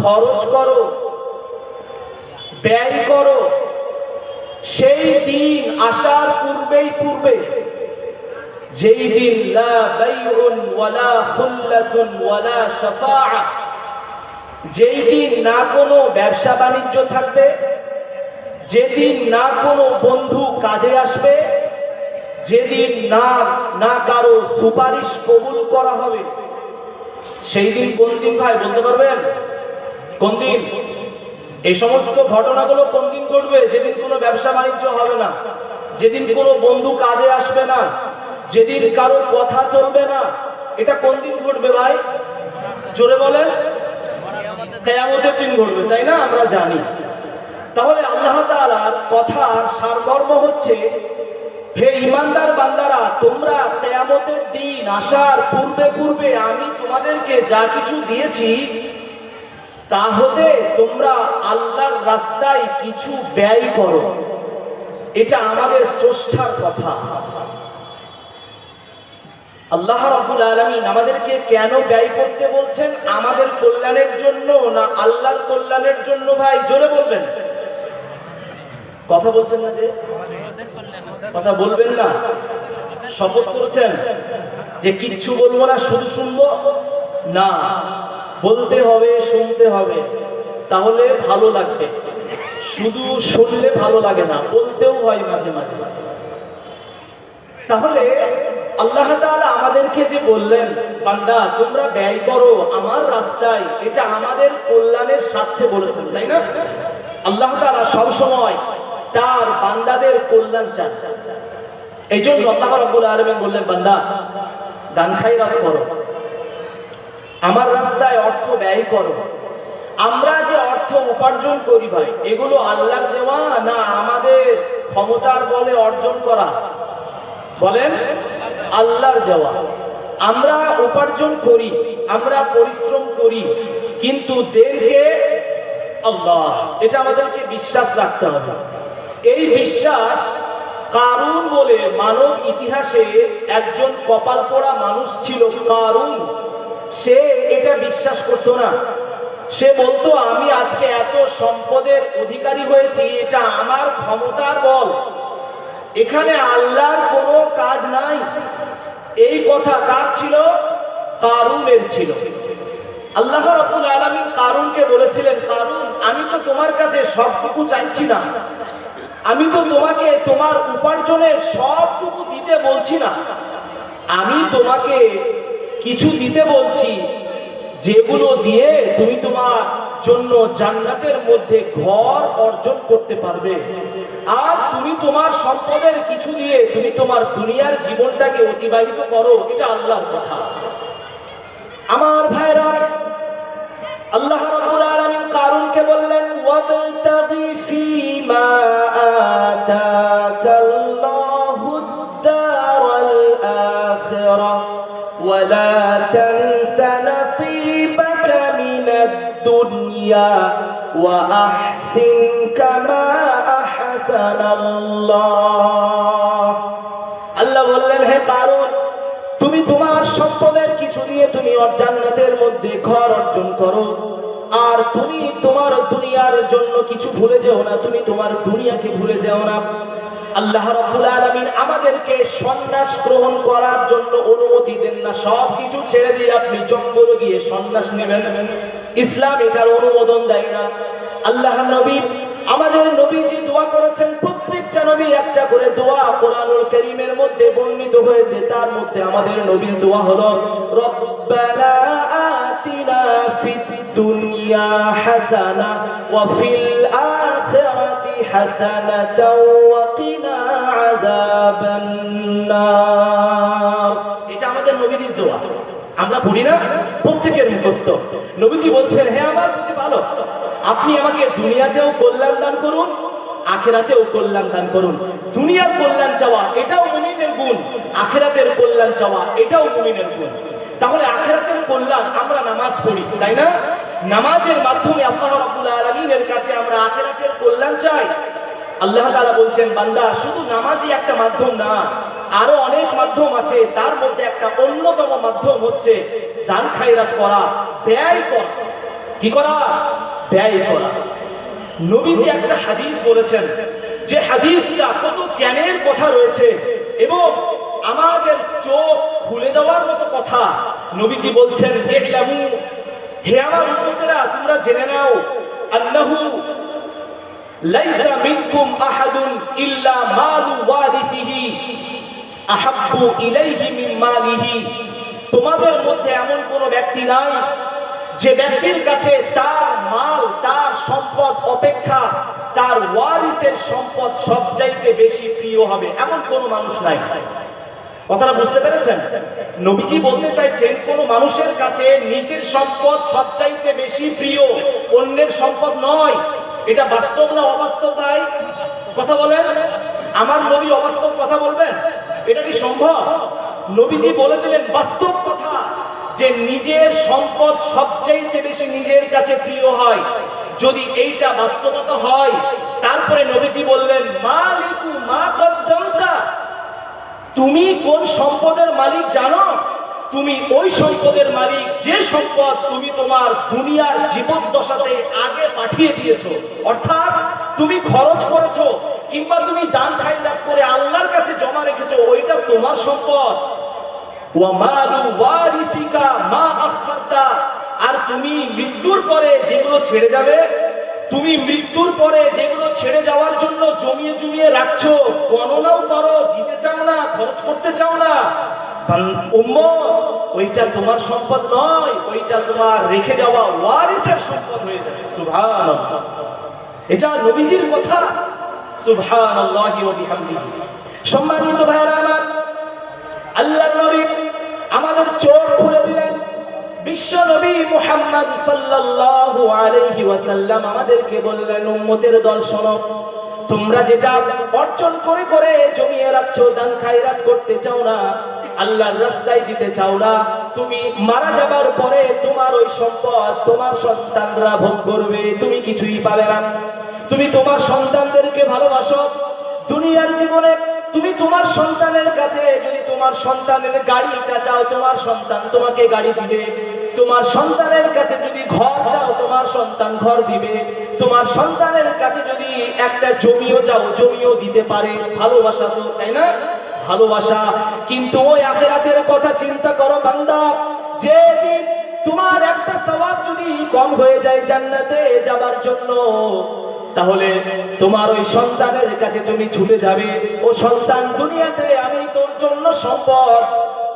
খরচ করো, ব্যয় করো, সেই দিন আসার পূর্বেই পূর্বে, যেই দিন যেই দিন না কোনো ব্যবসা বাণিজ্য থাকবে, যেদিন না কোনো বন্ধু কাজে আসবে, যেদিন না না কারও সুপারিশ কবুল করা হবে, সেই দিন কোন দিন ভাই বলতে পারবেন? কোন দিন? এই সমস্ত ঘটনাগুলো কোন দিন ঘটবে? যেদিন কোনো ব্যবসা বাণিজ্য হবে না, যেদিন কোনো বন্ধু কাজে আসবে না, যেদিন কারও কথা চলবে না, এটা কোন দিন ঘটবে ভাই? জোরে বলেন। কেয়ামতের দিন ঘটবে, তাই না? আমরা জানি। তাহলে আল্লাহ তাআলার কথার সারমর্ম হচ্ছে, হে ইমানদার বান্দারা, তোমরা কেয়ামতের দিন, আসার পূর্বে পূর্বে আমি তোমাদেরকে যা কিছু দিয়েছি তা হতে তোমরা আল্লাহর রাস্তায় কিছু ব্যয় করো। এটা আমাদের স্রষ্টার কথা। আল্লাহ রাব্বুল আলামিন আমাদেরকে কেন ব্যয় করতে বলছেন? আমাদের কল্যাণের জন্য না আল্লাহর কল্যাণের জন্য, ভাই? জোরে বলবেন। কথা বলছেন না যে? কথা বলবেন না। শপথ করেছেন যে কিচ্ছু বলব না, শুধু শুনব? না। বলতে হবে, শুনতে হবে, তাহলে ভালো লাগবে। শুধু শুনলে ভালো লাগে না, বলতেও হয় মাঝে মাঝে। তাহলে আল্লাহ আমাদেরকে যে বললেন, বান্দা, তোমরা ব্যয় করো আমার রাস্তায়, এটা আমাদের কল্যাণের স্বার্থে বলেছেন, তাই না? আল্লাহ তাআলা সব সময় তার বান্দাদের কল্যাণ চান। এই জন্য আল্লাহ রাব্বুল আলামিন বললেন, বান্দা দান খায়রাত করো। আমার রাস্তায় অর্থ ব্যয় করো। আমরা যে অর্থ উপার্জন করি ভাই, এগুলো আল্লাহর দেওয়া না আমাদের ক্ষমতার বলে অর্জন করা? বলেন, আল্লাহর দেওয়া। আমরা উপার্জন করি, আমরা পরিশ্রম করি, কিন্তু দেনকে আল্লাহ। এটা আমাদেরকে বিশ্বাস রাখতে হবে। এই বিশ্বাস কারুন বলে মানব ইতিহাসে একজন কপাল পোড়া মানুষ ছিল কারুন। সে এটা বিশ্বাস করতো না। সে বলতো, আমি আজকে এত সম্পদের অধিকারী হয়েছি, এটা আমার ক্ষমতার বল। এখানে আল্লাহর কোনো কাজ নাই। এই কথা কার ছিল? কারুনের ছিল। আল্লাহ রাব্বুল আলামিন কারুনকে বলেছিলেন, কারুন, আমি তো তোমার কাছে সবটুকু চাইছি না। আমি তো তোমাকে তোমার উপার্জনের সবটুকু দিতে বলছি না। আমি তোমাকে কিছু দিতে বলছি। যেগুলো দিয়ে তুমি তোমার জন্য জান্নাতের মধ্যে ঘর অর্জন করতে পারবে। আর তুমি তোমার সম্পদের কিছু দিয়ে তুমি তোমার দুনিয়ার জীবনটাকে অতিবাহিত করো, এটা আল্লাহর কথা। আমার ভাইরা, আল্লাহ রাব্বুল আলামিন কারুনকে বললেন, ওয়াবতাগি ফীমা আতাকাল্লাহুদ দারাল আখিরাহ ولا تنس نصيبك من الدنيا وأحسن كما أحسن الله আল্লাহ বললেন হে কারণ তুমি তোমার সম্পদের কিছু দিয়ে তুমি ওর জান্নাতের মধ্যে ঘর অর্জন করো আর তুমি তোমার দুনিয়ার জন্য কিছু ভুলে যেও না তুমি তোমার দুনিয়াকে ভুলে যেও না আল্লাহ রাব্বুল আলামিন আমাদেরকে সন্ন্যাস গ্রহণ করার জন্য অনুমতি দেন না। সব কিছু ছেড়ে দিয়ে আপনি জঙ্গল গিয়ে সন্ন্যাস নেবেন। ইসলাম এটার অনুমোদন দেয় না। আল্লাহ নবী, আমাদের নবীজি দোয়া করেছেন, প্রত্যেকটা নবী একটা করে দোয়া কোরআনুল কারীমের মধ্যে বর্ণিত হয়েছে। তার মধ্যে আমাদের নবীর দোয়া হলো, রব্বানা আতিনা ফিদ দুনিয়া হাসানা ওয়া ফিল ওয়া কিনা আযাবান নার। এটা আমাদের নবীর দোয়া। আমরা পড়ি না? প্রত্যেকের মুখস্থ। নবীজি বলছেন, হে আমার প্রতি ভালো। আপনি আমাকে দুনিয়াতেও কল্যাণ দান করুন, আখেরাতেও কল্যাণ দান করুন। দুনিয়ার কল্যাণ চাওয়া, এটাও মুমিনের গুণ। আখেরাতের কল্যাণ চাওয়া, এটাও মুমিনের গুণ। তাহলে আখেরাতের কল্যাণ আমরা নামাজ পড়ি, তাই না? নামাজের মাধ্যমে আল্লাহ রাব্বুল আলামিনের কাছে আমরা আখেরাতের কল্যাণ চাই। আল্লাহ তাআলা বলছেন, বান্দা, শুধু নামাজই একটা মাধ্যম না, আরও অনেক মাধ্যম আছে, তার মধ্যে একটা অন্যতম মাধ্যম হচ্ছে দান খায়রাত করা, ব্যয় করা। কি করা? ব্যয় করা। নবীজি একটা হাদিস বলেছেন, যে হাদিসটা কত জ্ঞানের কথা রয়েছে এবং আমাদের চোখ খুলে দেওয়ার মতো কথা। নবীজি বলছেন হে আমার উম্মতেরা তোমরা জেনে নাও আল্লাহু লাইসা মিনকুম আহাদুন ইল্লা মালু ওয়ারিথিহি আহাব্বু ইলাইহি মিন মালিহি। তোমাদের মধ্যে এমন কোনো ব্যক্তি নাই যে ব্যক্তির কাছে তার মাল, তার সম্পদ অপেক্ষা তার ওয়ারিসের সম্পদ সবচাইতে বেশি প্রিয় হবে। এমন কোনো মানুষ নাই। কথাটা বুঝতে পেরেছেন? নবীজি বলতে চাইছেন, কোন মানুষের কাছে নিজের সম্পদ সবচাইতে বেশি প্রিয়, অন্যের সম্পদ নয়। এটা বাস্তব না অবাস্তব ভাই কথা বলেন। আমার নবী অবাস্তব কথা বলবেন? এটা কি সম্ভব? নবীজি বলে দিলেন, বাস্তব কথা যে নিজের সম্পদ সবচাইতে বেশি নিজের কাছে প্রিয় হয়। যদি এইটা বাস্তবতা হয়, তারপরে নবীজি বললেন, মালিকু মা কদ্দমতা তুমি কোন সম্পদের মালিক জানো? তুমি ওই সম্পদের মালিক যে সম্পদ তুমি তোমার দুনিয়ার জীবদ্দশাতে আগে পাঠিয়ে দিয়েছ। অর্থাৎ তুমি খরচ করেছ কিংবা তুমি দান খাইরাত করে আল্লাহর কাছে জমা রেখেছো, ওইটা তোমার সম্পদ। আর তুমি মৃত্যুর পরে যেগুলো ছেড়ে যাবে তুমি মৃত্যুর পরে যেগুলো ছেড়ে যাওয়ার জন্য জমিয়ে জমিয়ে রাখছো, গণনাও করো, দিতে চাও না, খরচ করতে চাও না। ওইটা তোমার সম্পদ নয়, ওইটা তোমার রেখে যাওয়া ওয়ারিসের সম্পদ হয়ে যাবে। এটা নবীজির কথা। সম্মানিত ভাইরা আমার আল্লাহ নবী আমাদের চোখ খুলে দিলেন। মুহাম্মদ সাল্লাল্লাহু আলাইহি ওয়াসাল্লাম আমাদেরকে বললেন, উম্মতের দল শোনো, তোমরা যেটা অর্জন করে করে জমিয়ে রাখছো, দান খায়রাত করতে চাও না, আল্লাহর রাস্তায় দিতে চাও না, তুমি মারা যাবার পরে তোমার ওই সম্পদ তোমার সন্তানরা ভোগ করবে, তুমি কিছুই পাবে না। তুমি তোমার সন্তানদেরকে ভালোবাসো। দুনিয়ার জীবনে তুমি তোমার সন্তানের কাছে যদি তোমার সন্তানের গাড়িটা চাও তোমার সন্তান তোমাকে গাড়ি দিবে। তোমার সন্তানের কাছে যদি ঘর চাও, তোমার সন্তান ঘর দিবে। তোমার সন্তানের কাছে যদি একটা জমিও চাও, জমিও দিতে পারে। ভালোবাসা তো, তাই না? ভালোবাসা। কিন্তু ওই আখেরাতের কথা চিন্তা করো বান্দা। যেদিন তোমার একটা স্বভাব যদি কম হয়ে যায় জান্নাতে যাবার জন্য তাহলে তোমার ওই সন্তানের কাছে তুমি ছুটে যাবে। ও সন্তান, দুনিয়াতে আমি তোর জন্য সম্পদ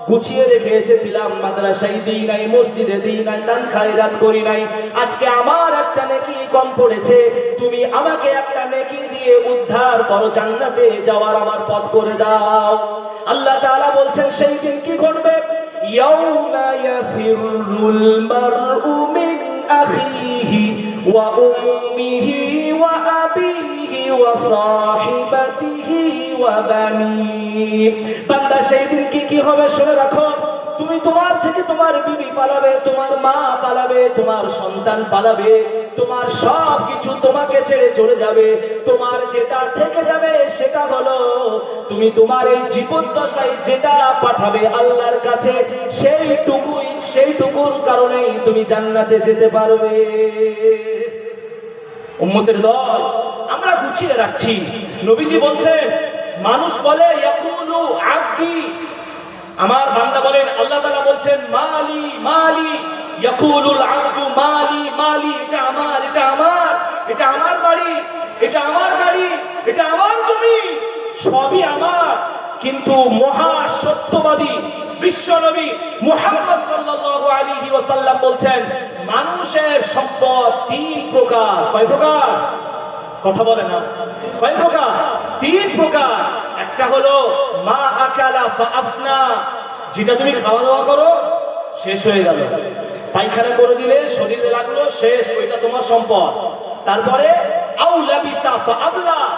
গুছিয়ে রেখে এসেছিলাম। মাদ্রাসায় দিই নাই, মসজিদে দিই নাই দান খায়রাত করি নাই। আজকে আমার একটা নেকি কম পড়েছে। তুমি আমাকে একটা নেকি দিয়ে উদ্ধার করো, জান্নাতে যাওয়ার আমার পথ করে দাও। আল্লাহ তাআলা বলছেন, সেই দিন কি ঘটবে? ইয়াউমা ইয়াফিরুল মারউ মিন আখিহি ওয়া উম্মিহি সাহিবাতিহি ওয়া বানিহি বান্দা তুমি তোমার থেকে তোমার বিবি পালাবে, তোমার মা পালাবে, তোমার সন্তান পালাবে, তোমার সব কিছু তোমাকে ছেড়ে চলে যাবে। তোমার যেটা থেকে যাবে সেটা হলো, তুমি তোমার এই জীবদ্দশায় যেটা পাঠাবে আল্লাহর কাছে, সেইটুকুই, সেইটুকুর কারণেই তুমি জান্নাতে যেতে পারবে। উম্মতের দল, আমরা গুছিয়ে রাখছি। নবীজি বলছেন, মানুষ বলে, ইয়াকুলু আব্দি। আমার বান্দা বলেন, আল্লাহ তাআলা বলছেন, মালি মালি, ইয়াকুলুল আব্দু মালি মালি, এটা আমার এটা আমার এটা আমার বাড়ি, এটা আমার গাড়ি, এটা আমার জমি, সবই আমার। কিন্তু মহা সত্যবাদী বিশ্বনবী মুহাম্মদ সাল্লাল্লাহু আলাইহি ওয়াসাল্লাম বলছেন মানুষের সম্পদ তিন প্রকার। কয় প্রকার? কথা বলে না। কয় প্রকার? তিন প্রকার। একটা হলো, মা আকালা ফাআফনা, যেটা তুমি খাওয়া দাওয়া করো, শেষ হয়ে গেল। পায়খানা করে দিলে শরীরে লাগল, শেষ, ওইটা তোমার সম্পদ। তারপরে ফাআবলা,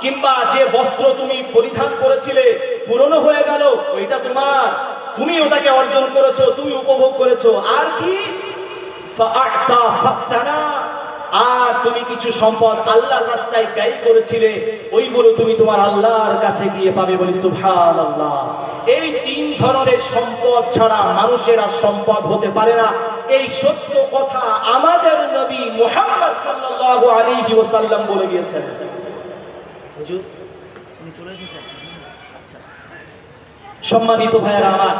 কিংবা যে বস্ত্র তুমি পরিধান করেছিলে, পুরনো হয়ে গেল, ওইটা তোমার। তুমি ওটাকে অর্জন করেছ, তুমি উপভোগ করেছ। আর কি? আর তুমি কিছু সম্পদ আল্লাহর রাস্তায় ব্যয় করেছিলে, ওইগুলো তুমি তোমার আল্লাহর কাছে গিয়ে পাবে বলি সুবহানাল্লাহ। এই তিন ধরনের সম্পদ ছাড়া মানুষের আর সম্পদ হতে পারে না। এই সত্য কথা আমাদের মুহাম্মদ সাল্লাল্লাহু আলাইহি ওয়াসাল্লাম বলে গিয়েছেন। হুজুর চলে এসেছেন? আচ্ছা। সম্মানিত ভাইয়েরা আমার,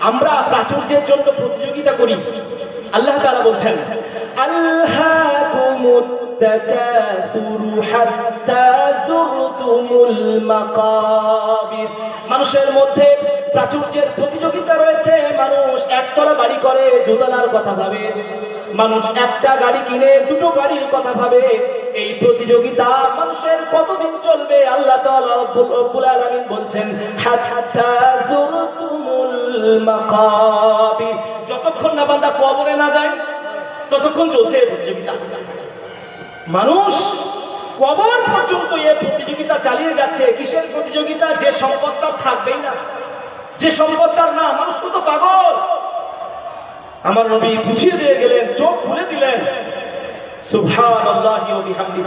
আমরা প্রাচুর্যের জন্য প্রতিযোগিতা করি। আল্লাহ তাআলা বলছেন মাকাবির। মানুষের মধ্যে প্রাচুর্যের প্রতিযোগিতা রয়েছে মানুষ একতলা বাড়ি করে, দুতলার কথা ভাবে। মানুষ একটা গাড়ি কিনে, দুটো গাড়ির কথা ভাবে। এই প্রতিযোগিতা মানুষের কতদিন চলবে? আল্লাহ তাআলা বলছেন, হাত্তা যুরতুমুল মাকাবির। যতক্ষণ না বান্দা কবরে না যায়, ততক্ষণ চলছে এই প্রতিযোগিতা। মানুষ কবর পর্যন্ত এই প্রতিযোগিতা চালিয়ে যাচ্ছে। কিসের প্রতিযোগিতা? যে সম্পদ তার থাকবেই না। যে সম্পদ তার না, মানুষ তো পাগল। আমার নবী বুঝিয়ে দিয়ে গেলেন, চোখ খুলে দিলেন।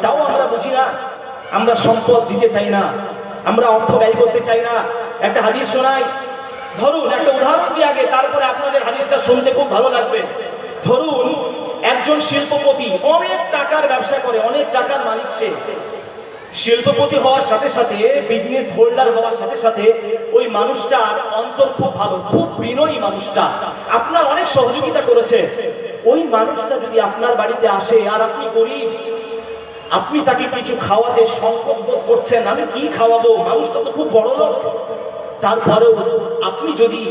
তাও আমরা বুঝি না। আমরা সম্পদ দিতে চাই না। আমরা অর্থ ব্যয় করতে চাই না। একটা হাদিস শোনাই ধরুন, একটা উদাহরণ দিয়ে আগে, তারপরে আপনাদের হাদিসটা শুনতে খুব ভালো লাগবে। ধরুন, একজন শিল্পপতি অনেক টাকার ব্যবসা করে, অনেক টাকার মালিক সে। শিল্পপতি হওয়ার সাথে সাথে বিজনেস হোল্ডার হওয়ার সাথে সাথে, ওই মানুষটার অন্তর খুব ভালো, খুব বিনয়ী মানুষটা। আপনার অনেক সহযোগিতা করেছে। ওই মানুষটা যদি আপনার বাড়িতে আসে, আর আপনি গরিব, আপনি তাকে কিছু খাওয়াতে সংকট করছেন, আমি কি খাওয়াবো? মানুষটা তো খুব বড় লোক তারপরেও আপনি যদি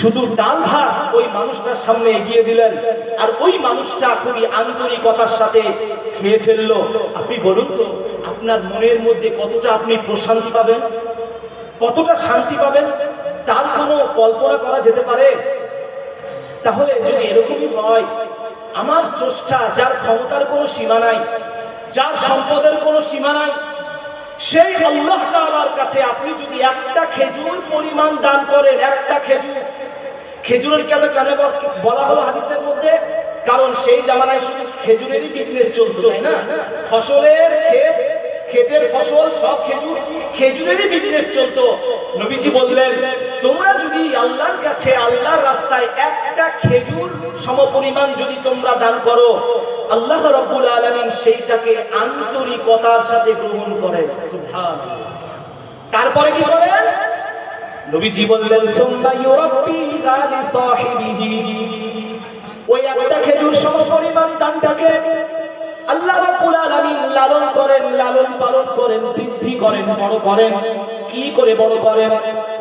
শুধু ডাল ভাত ওই মানুষটার সামনে এগিয়ে দিলেন, আর ওই মানুষটা খুবই আন্তরিকতার সাথে খেয়ে ফেলল, আপনি বলুন তো, আপনার মনের মধ্যে কতটা আপনি প্রশান্তি পাবেন? কতটা শান্তি পাবেন? তার কোনো কল্পনা করা যেতে পারে? তাহলে যদি এরকমই হয়, আমার স্রষ্টা, যার ক্ষমতার কোনো সীমা নাই, যার সম্পদের কোনো সীমা নাই সেই আল্লাহ তাআলার কাছে আপনি যদি একটা খেজুর পরিমাণ দান করেন, একটা খেজুর। খেজুরের কেন কেন বল- হলো হাদিসের মধ্যে? কারণ সেই জামানায় শুধু খেজুরেরই বিজনেস চলতো না? ফসলের ক্ষেত, ক্ষেতের ফসল সব খেজুর, খেজুরেরই বিজনেস চলতো। নবীজি বললেন, তোমরা কাছে আল্লাহর রাস্তায় একটা খেজুর সমপরিমাণ যদি তোমরা দান করো, আল্লাহ রাব্বুল আলামিন সেইটাকে আন্তরিকতার সাথে গ্রহণ সুবহানাল্লাহ। তারপরে কি করেন নবীজি বললেন ওই একটা খেজুর সম পরিমাণ দানটাকে আল্লাহ রাব্বুল আলামিন লালন করেন, লালন পালন করেন, বৃদ্ধি করেন, বড় করেন। কি করে বড় করেন?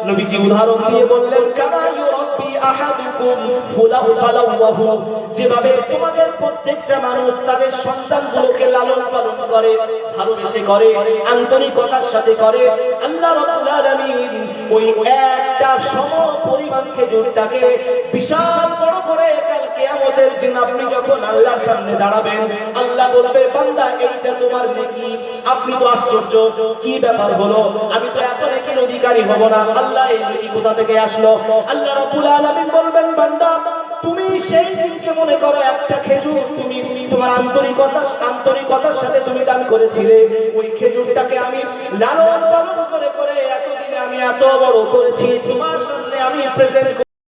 নবীজি উদাহরণ দিয়ে বললেন কামা ইউরাব্বি আহাদুকুম ফুলাহু ফালাওয়াহু যেভাবে তোমাদের প্রত্যেকটা মানুষ তাদের সন্তানগুলোকে লালন পালন করে, ভালোবেসে করে, আন্তরিকতার সাথে করে, আল্লাহ রাব্বুল আলামিন ওই একটা সম পরিমাণ খেজুরটাকে বিশাল বড় করে কিয়ামতের দিন আপনি যখন আল্লাহর সামনে দাঁড়াবেন, আল্লাহ বলবে, বান্দা, এইটা তোমার নেকি? আপনি তো আশ্চর্য। কি ব্যাপার হলো? আমি তো এত নেকির অধিকারী হব না। আল্লাহ এই নেকি কোথা থেকে আসলো? আল্লাহ রাব্বুল আলামিন বলবেন, বান্দা, তুমি সেই দিনকে মনে করো একটা খেজুর। তুমি তোমার আন্তরিকতা, আন্তরিকতার সাথে তুমি দান করেছিলে। ওই খেজুরটাকে আমি লালন পালন করে করে এতদিনে আমি এত বড় করেছি। তোমার সামনে আমি প্রেজেন্ট